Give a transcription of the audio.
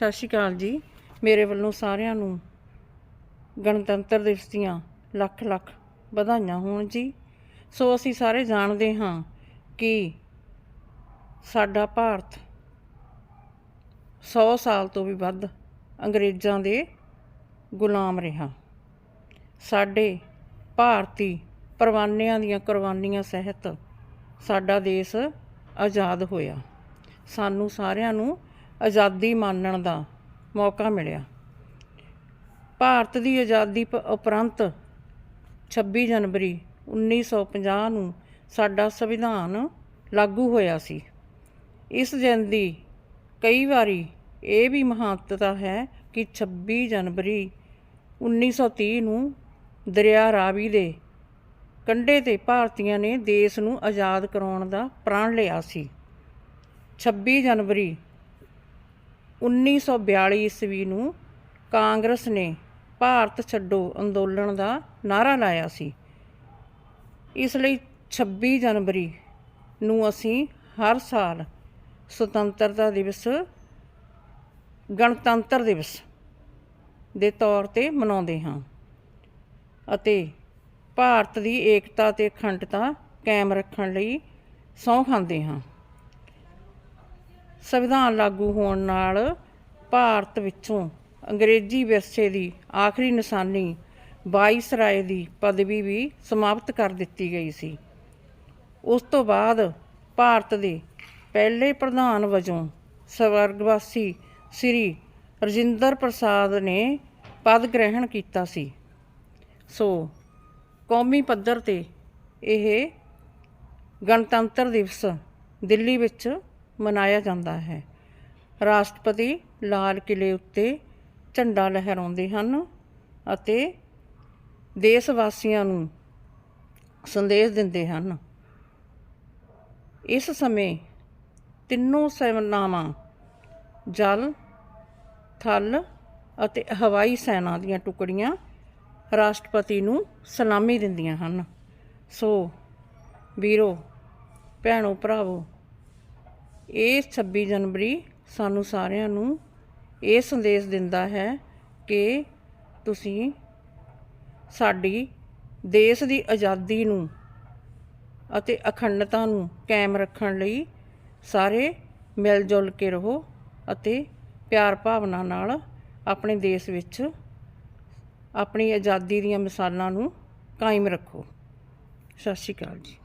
ਸਤਿ ਸ਼੍ਰੀ ਅਕਾਲ ਜੀ। ਮੇਰੇ ਵੱਲੋਂ ਸਾਰਿਆਂ ਨੂੰ ਗਣਤੰਤਰ ਦਿਵਸ ਦੀਆਂ ਲੱਖ ਲੱਖ ਵਧਾਈਆਂ ਹੋਣ ਜੀ। ਸੋ ਅਸੀਂ ਸਾਰੇ ਜਾਣਦੇ ਹਾਂ ਕਿ ਸਾਡਾ ਭਾਰਤ 100 ਸਾਲ ਤੋਂ ਵੀ ਵੱਧ ਅੰਗਰੇਜ਼ਾਂ ਦੇ ਗੁਲਾਮ ਰਿਹਾ। ਸਾਡੇ ਭਾਰਤੀ ਪਰਵਾਨਿਆਂ ਦੀਆਂ ਕੁਰਬਾਨੀਆਂ ਸਹਿਤ ਸਾਡਾ ਦੇਸ਼ ਆਜ਼ਾਦ ਹੋਇਆ। ਸਾਨੂੰ ਸਾਰਿਆਂ ਨੂੰ ਆਜ਼ਾਦੀ ਮਾਨਣ ਦਾ ਮੌਕਾ ਮਿਲਿਆ। ਭਾਰਤ ਦੀ ਆਜ਼ਾਦੀ ਪ- ਉਪਰੰਤ 26 ਜਨਵਰੀ 1950 ਨੂੰ ਸਾਡਾ ਸੰਵਿਧਾਨ ਲਾਗੂ ਹੋਇਆ ਸੀ। ਇਸ ਦਿਨ ਦੀ ਕਈ ਵਾਰੀ ਇਹ ਵੀ ਮਹੱਤਤਾ ਹੈ ਕਿ 26 ਜਨਵਰੀ 1930 ਨੂੰ ਦਰਿਆ ਰਾਵੀ ਦੇ ਕੰਢੇ ਤੇ ਭਾਰਤੀਆਂ ਨੇ ਦੇਸ਼ ਨੂੰ ਆਜ਼ਾਦ ਕਰਾਉਣ ਦਾ ਪ੍ਰਣ ਲਿਆ ਸੀ। 26 ਜਨਵਰੀ 1942 ਈਸਵੀ ਨੂੰ ਕਾਂਗਰਸ ਨੇ ਭਾਰਤ ਛੱਡੋ ਅੰਦੋਲਨ ਦਾ ਨਾਰਾ ਲਾਇਆ ਸੀ। ਇਸ ਲਈ 26 ਜਨਵਰੀ ਨੂੰ ਅਸੀਂ ਹਰ ਸਾਲ ਸੁਤੰਤਰਤਾ ਦਿਵਸ, ਗਣਤੰਤਰ ਦਿਵਸ ਦੇ ਤੌਰ ਤੇ ਮਨਾਉਂਦੇ ਹਾਂ ਅਤੇ ਭਾਰਤ ਦੀ ਏਕਤਾ ਤੇ ਅਖੰਡਤਾ ਕਾਇਮ ਰੱਖਣ ਲਈ ਸਹੁੰ ਖਾਂਦੇ ਹਾਂ। ਸੰਵਿਧਾਨ ਲਾਗੂ ਹੋਣ ਨਾਲ ਭਾਰਤ ਵਿੱਚੋਂ ਅੰਗਰੇਜ਼ੀ ਵਿਰਸੇ ਦੀ ਆਖਰੀ ਨਿਸ਼ਾਨੀ ਵਾਇਸਰਾਏ ਦੀ ਪਦਵੀ ਵੀ ਸਮਾਪਤ ਕਰ ਦਿੱਤੀ ਗਈ ਸੀ। ਉਸ ਤੋਂ ਬਾਅਦ ਭਾਰਤ ਦੇ ਪਹਿਲੇ ਪ੍ਰਧਾਨ ਵਜੋਂ ਸਵਰਗਵਾਸੀ ਸ੍ਰੀ ਰਜਿੰਦਰ ਪ੍ਰਸਾਦ ਨੇ ਪਦ ਗ੍ਰਹਿਣ ਕੀਤਾ ਸੀ। ਸੋ ਕੌਮੀ ਪੱਧਰ ਤੇ ਇਹ ਗਣਤੰਤਰ ਦਿਵਸ ਦਿੱਲੀ ਵਿੱਚ ਮਨਾਇਆ ਜਾਂਦਾ ਹੈ। ਰਾਸ਼ਟਰਪਤੀ ਲਾਲ ਕਿਲੇ ਉੱਤੇ ਝੰਡਾ ਲਹਿਰਾਉਂਦੇ ਹਨ ਅਤੇ ਦੇਸ਼ ਵਾਸੀਆਂ ਨੂੰ ਸੰਦੇਸ਼ ਦਿੰਦੇ ਹਨ। ਇਸ ਸਮੇਂ ਤਿੰਨੋਂ ਸੈਨਾਵਾਂ ਜਲ, ਥਲ ਅਤੇ ਹਵਾਈ ਸੈਨਾ ਦੀਆਂ ਟੁਕੜੀਆਂ ਰਾਸ਼ਟਰਪਤੀ ਨੂੰ ਸਲਾਮੀ ਦਿੰਦੀਆਂ ਹਨ। ਸੋ ਵੀਰੋ, ਭੈਣੋ, ਭਰਾਵੋ ਇਹ 26 ਜਨਵਰੀ ਸਾਨੂੰ ਸਾਰਿਆਂ ਨੂੰ ਇਹ ਸੰਦੇਸ਼ ਦਿੰਦਾ ਹੈ ਕਿ ਤੁਸੀਂ ਸਾਡੀ ਦੇਸ਼ ਦੀ ਆਜ਼ਾਦੀ ਨੂੰ ਅਤੇ ਅਖੰਡਤਾ ਨੂੰ ਕਾਇਮ ਰੱਖਣ ਲਈ ਸਾਰੇ ਮਿਲ ਜੁਲ ਕੇ ਰਹੋ ਅਤੇ ਪਿਆਰ ਭਾਵਨਾ ਨਾਲ ਆਪਣੇ ਦੇਸ਼ ਵਿੱਚ ਆਪਣੀ ਆਜ਼ਾਦੀ ਦੀਆਂ ਮਿਸਾਲਾਂ ਨੂੰ ਕਾਇਮ ਰੱਖੋ। ਸਤਿ ਸ਼੍ਰੀ ਅਕਾਲ ਜੀ।